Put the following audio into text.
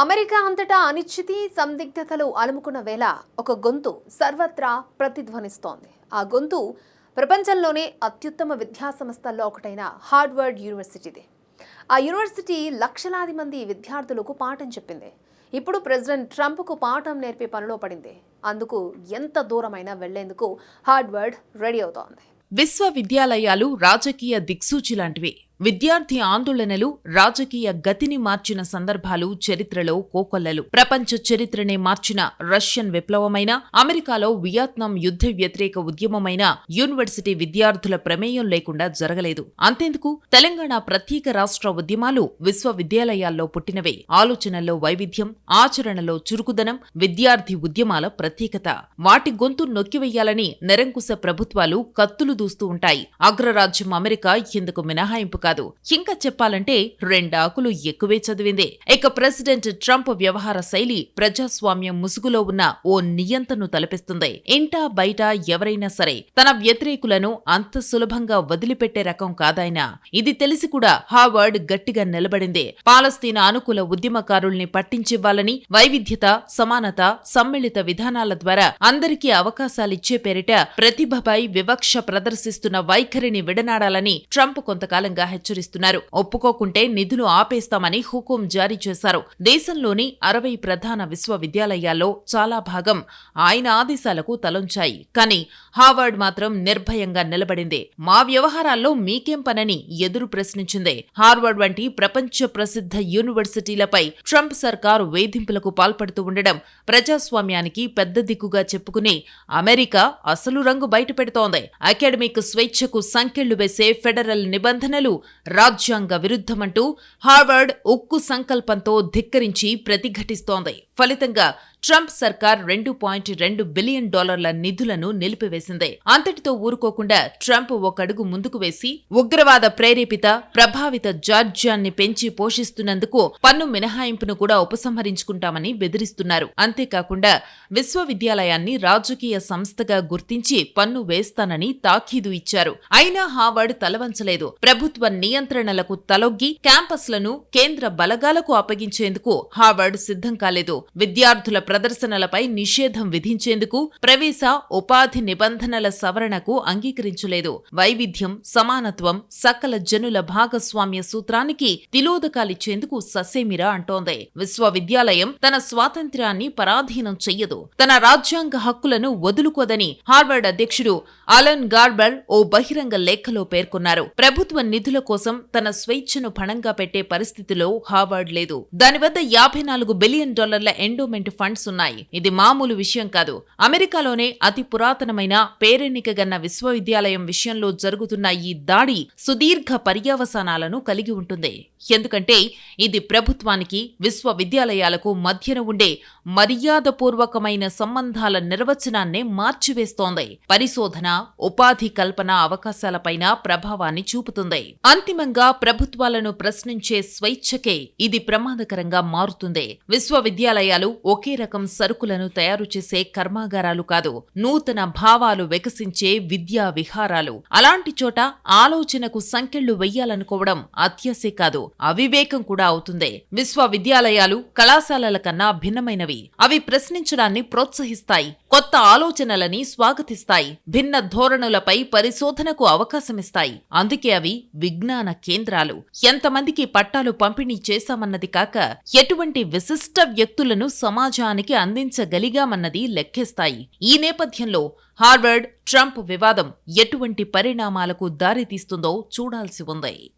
America అంతటా అనిశ్చితి సందిగ్ధతలు అలుముకున్న వేళ ఒక గొంతు సర్వత్రా ప్రతిధ్వనిస్తోంది. ఆ గొంతు ప్రపంచంలోనే అత్యుత్తమ విద్యా సంస్థల్లో ఒకటైన హార్వర్డ్ యూనివర్సిటీది. ఆ యూనివర్సిటీ లక్షలాది మంది విద్యార్థులకు పాఠం చెప్పింది. ఇప్పుడు ప్రెసిడెంట్ ట్రంప్కు పాఠం నేర్పే పనిలో పడింది. అందుకు ఎంత దూరమైనా వెళ్ళేందుకు హార్డ్వర్డ్ రెడీ అవుతోంది. విశ్వవిద్యాలయాలు రాజకీయ దిక్సూచి లాంటివి. విద్యార్థి ఆందోళనలు రాజకీయ గతిని మార్చిన సందర్భాలు చరిత్రలో కోకొల్లలు. ప్రపంచ చరిత్రనే మార్చిన రష్యన్ విప్లవమైన అమెరికాలో వియత్నాం యుద్ధ వ్యతిరేక ఉద్యమమైన యూనివర్సిటీ విద్యార్థుల ప్రమేయం లేకుండా జరగలేదు. అంతేందుకు తెలంగాణ ప్రత్యేక రాష్ట్ర ఉద్యమాలు విశ్వవిద్యాలయాల్లో పుట్టినవే. ఆలోచనల్లో వైవిధ్యం ఆచరణలో చురుకుదనం విద్యార్థి ఉద్యమాల ప్రత్యేకత. వాటి గొంతు నొక్కివేయాలని నిరంకుశ ప్రభుత్వాలు కత్తులు దూస్తూ ఉంటాయి. అగ్రరాజ్యం అమెరికా ఇందుకు మినహాయింపు కాదు. ఇంకా చెప్పాలంటే రెండాకులు ఎక్కువే చదివిందే. ఇక ప్రెసిడెంట్ ట్రంప్ వ్యవహార శైలి ప్రజాస్వామ్యం ముసుగులో ఉన్న ఓ నియంతను తలపిస్తుంది. ఇంటా బయట ఎవరైనా సరే తన వ్యతిరేకులను అంత సులభంగా వదిలిపెట్టే రకం కాదాయన ఇది తెలిసి కూడా హార్వర్డ్ గట్టిగా నిలబడిందే. పాలస్తీనా అనుకూల ఉద్యమకారుల్ని పట్టించివ్వాలని వైవిధ్యత సమానత సమ్మిళిత విధానాల ద్వారా అందరికీ అవకాశాలిచ్చే పేరిట ప్రతిభపై వివక్ష ప్రదర్శిస్తున్న వైఖరిని విడనాడాలని ట్రంప్ కొంతకాలంగా హెచ్చరిస్తున్నారు. ఒప్పుకోకుంటే నిధులు ఆపేస్తామని హుకుం జారీ చేశారు. దేశంలోని అరవై ప్రధాన విశ్వవిద్యాలయాల్లో చాలా భాగం ఆయన ఆదేశాలకు తలొంచాయి. కానీ హార్వర్డ్ మాత్రం నిర్భయంగా నిలబడింది. మా వ్యవహారాల్లో మీకేం పనని ఎదురు ప్రశ్నించింది. హార్వర్డ్ వంటి ప్రపంచ ప్రసిద్ధ యూనివర్సిటీలపై ట్రంప్ సర్కారు వేధింపులకు పాల్పడుతూ ఉండడం ప్రజాస్వామ్యానికి పెద్ద దిక్కుగా చెప్పుకుని అమెరికా అసలు రంగు బయటపెడుతోంది. అకాడమిక్ స్వేచ్ఛకు సంకెళ్ళు వేసే ఫెడరల్ నిబంధనలు రాజ్యాంగ విరుద్ధమంటూ హార్వర్డ్ ఉక్కు సంకల్పంతో ధిక్కరించి ప్రతిఘటిస్తోంది. ఫలితంగా ట్రంప్ సర్కార్ రెండు పాయింట్ రెండు బిలియన్ డాలర్ల నిధులను నిలిపివేసింది. అంతటితో ఊరుకోకుండా ట్రంప్ ఒకడుగు ముందుకు వేసి ఉగ్రవాద ప్రేరేపిత ప్రభావిత జార్జ్యాన్ని పెంచి పోషిస్తున్నందుకు పన్ను మినహాయింపును కూడా ఉపసంహరించుకుంటామని బెదిరిస్తున్నారు. అంతేకాకుండా విశ్వవిద్యాలయాన్ని రాజకీయ సంస్థగా గుర్తించి పన్ను వేస్తానని తాఖీదు ఇచ్చారు. అయినా హార్వర్డ్ తలవంచలేదు. ప్రభుత్వ నియంత్రణలకు తలొగ్గి క్యాంపస్లను కేంద్ర బలగాలకు అప్పగించేందుకు హార్వర్డ్ సిద్ధం కాలేదు. విద్యార్థుల ప్రదర్శనలపై నిషేధం విధించేందుకు ప్రవేశ ఉపాధి నిబంధనల సవరణకు అంగీకరించలేదు. వైవిధ్యం సమానత్వం సకల జనుల భాగస్వామ్య సూత్రానికి తిలోదకాలిచ్చేందుకు ససేమిరా అంటోంది. విశ్వవిద్యాలయం తన స్వాతంత్ర్యాన్ని పరాధీనం చెయ్యదు. తన రాజ్యాంగ హక్కులను వదులుకోదని హార్వర్డ్ అధ్యక్షుడు అలన్ గార్బర్ ఓ బహిరంగ లేఖలో పేర్కొన్నారు. ప్రభుత్వ నిధుల కోసం తన స్వేచ్ఛను పణంగా పెట్టే పరిస్థితిలో హార్వర్డ్ లేదు. దాని వద్ద యాభై నాలుగు బిలియన్ డాలర్ల ఎండోమెంట్ ఫండ్స్ ఉన్నాయి. ఇది మామూలు విషయం కాదు. అమెరికాలోనే అతి పురాతనమైన పేరెన్నికగన్న విశ్వవిద్యాలయం విషయంలో జరుగుతున్న ఈ దాడి సుదీర్ఘ పర్యవసానాలను కలిగి ఉంటుంది. ఎందుకంటే ఇది ప్రభుత్వానికి విశ్వవిద్యాలయాలకు మధ్యన ఉండే మర్యాదపూర్వకమైన సంబంధాల నిర్వచనాన్నే మార్చివేస్తోంది. పరిశోధన ఉపాధి కల్పన అవకాశాలపైన ప్రభావాన్ని చూపుతుంది. అంతిమంగా ప్రభుత్వాలను ప్రశ్నించే స్వేచ్ఛకే ఇది ప్రమాదకరంగా మారుతుంది. విశ్వవిద్యాలయ విశ్వవిద్యాలయాలు ఒకే రకం సరుకులను తయారు చేసే కర్మాగారాలు కాదు నూతన భావాలు వికసించే విద్యా విహారాలు. అలాంటి చోట ఆలోచనకు సంఖ్యలు వెయ్యాలనుకోవడం అత్యాసే కాదు అవివేకం కూడా అవుతుంది. విశ్వవిద్యాలయాలు కళాశాలల కన్నా భిన్నమైనవి. అవి ప్రశ్నించడాన్ని ప్రోత్సహిస్తాయి. కొత్త ఆలోచనలని స్వాగతిస్తాయి భిన్న ధోరణులపై పరిశోధనకు అవకాశమిస్తాయి. అందుకే అవి విజ్ఞాన కేంద్రాలు. ఎంతమందికి పట్టాలు పంపిణీ చేశామన్నది కాక ఎటువంటి విశిష్ట వ్యక్తులను సమాజానికి అందించగలిగామన్నది లెక్కేస్తాయి. ఈ నేపథ్యంలో హార్వర్డ్ ట్రంప్ వివాదం ఎటువంటి పరిణామాలకు దారితీస్తుందో చూడాల్సి ఉంది.